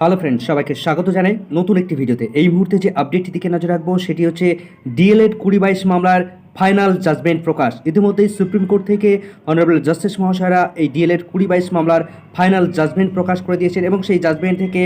Hello friend সবাইকে স্বাগত জানাই নতুন একটি ভিডিওতে। এই মুহূর্তে যে আপডেটটি দিকে নজর রাখব, সেটি হচ্ছে ডিএলএড কুড়ি বাইশ মামলার ফাইনাল জাজমেন্ট প্রকাশ। ইতিমধ্যেই সুপ্রিম কোর্ট থেকে অনারেবল জাস্টিস মহাশয়রা এই ডিএলএড কুড়ি বাইশ মামলার ফাইনাল জাজমেন্ট প্রকাশ করে দিয়েছেন এবং সেই জাজমেন্ট থেকে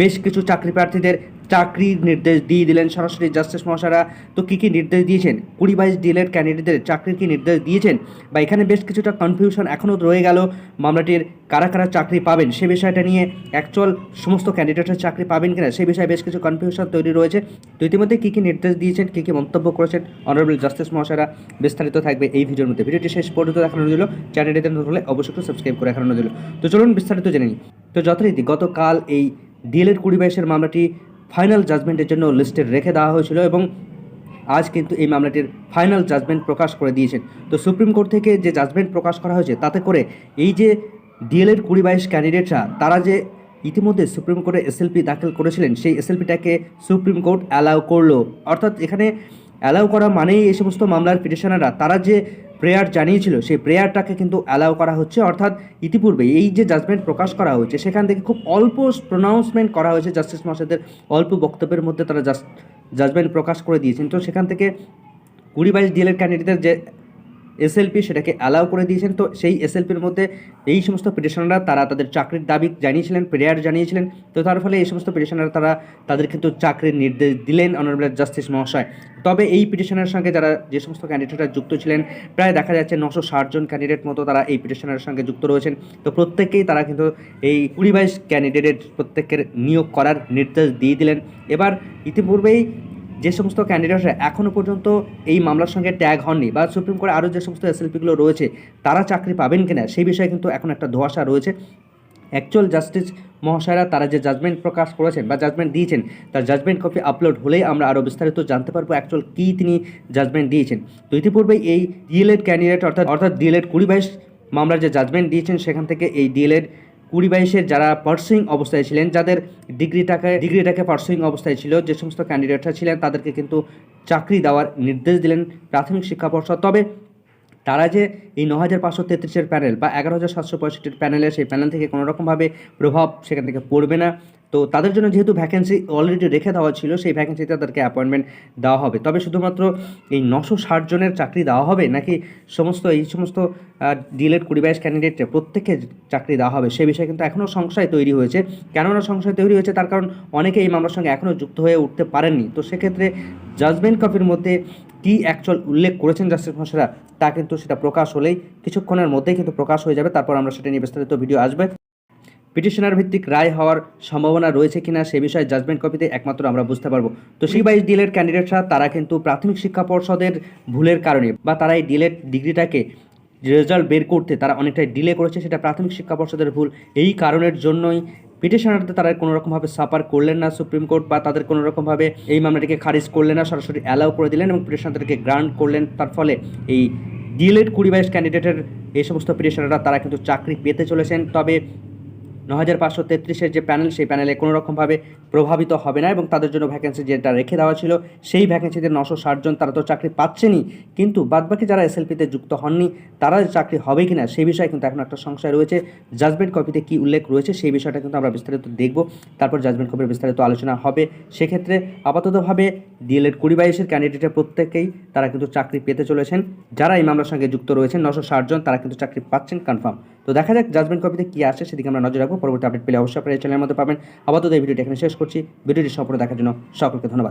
বেশ কিছু চাকরি প্রার্থীদের চাকরির নির্দেশ দিয়ে দিলেন সরাসরি জাস্টিস মহাশয়রা। তো কী কী নির্দেশ দিয়েছেন? কুড়ি বাইশ ডিএলএড ক্যান্ডিডেটদের চাকরির কী নির্দেশ দিয়েছেন? বা এখানে বেশ কিছুটা কনফিউশন এখনও রয়ে গেল। মামলাটির কারা কারা চাকরি পাবেন সে বিষয়টা নিয়ে অ্যাকচুয়াল সমস্ত ক্যান্ডিডেটের চাকরি পাবেন কিনা সেই বিষয়ে বেশ কিছু কনফিউশন তৈরি রয়েছে। তো ইতিমধ্যে কী কী নির্দেশ দিয়েছেন, কী কী মন্তব্য করেছেন অনারেবল জাস্টিস মহাশয়রা বিস্তারিত থাকবে এই ভিডিওর মধ্যে। ভিডিওটি শেষ পর্যন্ত দেখানো দিল চ্যানেলটিতে নতুন হলে অবশ্যই সাবস্ক্রাইব করে দেখানো দিল তো চলুন বিস্তারিত জেনে নিই। তো যথারীতি গতকাল এই ডিএলএড কুড়ি বাইশের মামলাটি ফাইনাল জাজমেন্টের জন্য লিস্টে রেখে দেওয়া হয়েছিল এবং আজ কিন্তু এই মামলাটির ফাইনাল জাজমেন্ট প্রকাশ করে দিয়েছেন। তো সুপ্রিম কোর্ট থেকে যে জাজমেন্ট প্রকাশ করা হয়েছে, তাতে করে এই যে ডিএলএড কুড়ি বাইশ ক্যান্ডিডেটরা, তারা যে ইতিমধ্যে সুপ্রিম কোর্টে এসএলপি দাখিল করেছিলেন, সেই এসএলপিটাকে সুপ্রিম কোর্ট অ্যালাউ করল। অর্থাৎ এখানে অ্যালাউ করা মানেই এই সমস্ত মামলার পিটিশনাররা, তারা যে প্রেয়ার জানিয়েছিল, সেই প্রেয়ারটাকে কিন্তু অ্যালাউ করা হচ্ছে। অর্থাৎ ইতিপূর্বে এই যে জাজমেন্ট প্রকাশ করা হয়েছে, সেখান থেকে খুব অল্প প্রনাউন্সমেন্ট করা হয়েছে জাস্টিস মহাশয়দের। অল্প বক্তব্যের মধ্যে তারা জাজমেন্ট প্রকাশ করে দিয়েছেন। তো সেখান থেকে কুড়ি বাইশ ডিএলএড ক্যান্ডিডেটের যে এসএলপি সেটাকে অ্যালাউ করে দিয়েছেন। তো সেই এসএলপির মধ্যে এই সমস্ত পিটিশনাররা তারা তাদের চাকরির দাবি জানিয়েছিলেন প্রেয়ার জানিয়েছিলেন। তো তার ফলে এই সমস্ত পিটিশনার তারা তাদের কিন্তু চাকরির নির্দেশ দিলেন অনারেবল জাস্টিস মহাশয় তবে এই পিটিশনের সঙ্গে যারা যে সমস্ত ক্যান্ডিডেটরা যুক্ত ছিলেন, প্রায় দেখা যাচ্ছে নশো জন ক্যান্ডিডেট মতো তারা এই পিটিশনের সঙ্গে যুক্ত রয়েছেন। তো প্রত্যেকেই তারা কিন্তু এই কুড়ি বাইশ ক্যান্ডিডেটের প্রত্যেকের নিয়োগ করার নির্দেশ দিয়ে দিলেন। এবার ইতিপূর্বেই যে সমস্ত ক্যান্ডিডেটরা এখনও পর্যন্ত এই মামলার সঙ্গে ট্যাগ হননি বা সুপ্রিম কোর্টে আরও যে সমস্ত এসএলপিগুলো রয়েছে, তারা চাকরি পাবেন কিনা সেই বিষয়ে কিন্তু এখন একটা ধোয়াশা রয়েছে। অ্যাকচুয়াল জাস্টিস মহাশয়রা তারা যে জাজমেন্ট প্রকাশ করেছেন বা জাজমেন্ট দিয়েছেন, তার জাজমেন্ট কপি আপলোড হলেই আমরা আরও বিস্তারিত জানতে পারব অ্যাকচুয়াল কী তিনি জাজমেন্ট দিয়েছেন। তো ইতিপূর্বে এই ডিএলএড ক্যান্ডিডেট অর্থাৎ অর্থাৎ ডিএলএড কুড়ি বাইশ মামলার যে জাজমেন্ট দিয়েছেন, সেখান থেকে এই ডিএলএড কুড়ি বাইশের যারা পার্সুইং অবস্থায় ছিলেন, যাদের ডিগ্রিটাকে ডিগ্রিটাকে পার্সুইং অবস্থায় ছিল, যে সমস্ত ক্যান্ডিডেটরা ছিলেন, তাদেরকে কিন্তু চাকরি দেওয়ার নির্দেশ দিলেন প্রাথমিক শিক্ষা পর্ষদ। তবে তারা যে এই ন হাজার পাঁচশো তেত্রিশের প্যানেল বা এগারো হাজার সাতশো পঁয়ষট্টির প্যানেলে সেই প্যানেল থেকে কোনো রকমভাবে প্রভাব সেখান থেকে পড়বে না। তো তাদের জন্য যেহেতু ভ্যাকেন্সি অলরেডি রেখে দেওয়া ছিল, সেই ভ্যাকেন্সিতে তাদেরকে অ্যাপয়েন্টমেন্ট দেওয়া হবে। তবে শুধুমাত্র এই নশো ষাট জনের চাকরি দেওয়া হবে নাকি সমস্ত, এই সমস্ত ডিলেট কুড়ি বাইশ ক্যান্ডিডেটকে প্রত্যেককে চাকরি দেওয়া হবে, সে বিষয়ে কিন্তু এখনও সংশয় তৈরি হয়েছে। কেননা সংশয় তৈরি হয়েছে তার কারণ অনেকে এই মামলার সঙ্গে এখনও যুক্ত হয়ে উঠতে পারেননি। তো সেক্ষেত্রে জাজমেন্ট কপির মধ্যে কী অ্যাকচুয়াল উল্লেখ করেছেন জাস্টিস মহাশয়রা, তা কিন্তু সেটা প্রকাশ হলেই কিছুক্ষণের মধ্যেই কিন্তু প্রকাশ হয়ে যাবে। তারপর আমরা সেটা নিয়ে বিস্তারিত ভিডিও আসবে। পিটিশনার ভিত্তিক রায় হওয়ার সম্ভাবনা রয়েছে কিনা সে বিষয়ে জাজমেন্ট কপিতে একমাত্র আমরা বুঝতে পারব। তো সেই বাইশ ডিলের ক্যান্ডিডেটরা তারা কিন্তু প্রাথমিক শিক্ষা পর্ষদের ভুলের কারণে বা তারা এই ডিলেট ডিগ্রিটাকে রেজাল্ট বের করতে তারা অনেকটাই ডিলে করেছে, সেটা প্রাথমিক শিক্ষা পর্ষদের ভুল। এই কারণের জন্যই পিটিশনারদের তারা কোনো রকমভাবে সাফার করলেন না সুপ্রিম কোর্ট বা তাদের কোনো রকমভাবে এই মামলাটিকে খারিজ করলেন না, সরাসরি অ্যালাউ করে দিলেন এবং পিটিশনারদেরকে গ্রান্ট করলেন। তার ফলে এই ডিএলএড কুড়ি বাইশ ক্যান্ডিডেটের এই সমস্ত পিটিশনাররা তারা কিন্তু চাকরি পেতে চলেছেন। তবে ন হাজার পাঁচশো তেত্রিশের যে প্যানেল, সেই প্যানেলে কোনো রকমভাবে প্রভাবিত হবে না এবং তাদের জন্য ভ্যাকেন্সি যেটা রেখে দেওয়া ছিল, সেই ভ্যাকেন্সিতে নশো ষাট জন তারা তো চাকরি পাচ্ছেনই। কিন্তু বাদবাকি যারা এসএলপিতে যুক্ত হননি, তারা চাকরি হবে কি না সেই বিষয়ে কিন্তু এখন একটা সংশয় রয়েছে। জাজমেন্ট কপিতে কী উল্লেখ রয়েছে, সেই বিষয়টা কিন্তু আমরা বিস্তারিত দেখব। তারপর জাজমেন্ট কপির বিস্তারিত আলোচনা হবে। সেক্ষেত্রে আপাততভাবে ডিএলএড কুড়ি বাইশের ক্যান্ডিডেটের প্রত্যেকেই তারা কিন্তু চাকরি পেতে চলেছেন। যারা এই মামলার সঙ্গে যুক্ত রয়েছেন, নশো ষাট জন তারা কিন্তু চাকরি পাচ্ছেন কনফার্ম তো দেখা যাক জাজমেন্ট কপিতে কী আসে, সেদিকে আমরা নজর রাখব। পরবর্তী আপডেট পেলে অবশ্যই আপনার চ্যানেলের মধ্যে পাবেন। আপাতত এই ভিডিওটি এখানে শেষ করছি। ভিডিওটি সম্পূর্ণ দেখার জন্য সকলকে ধন্যবাদ।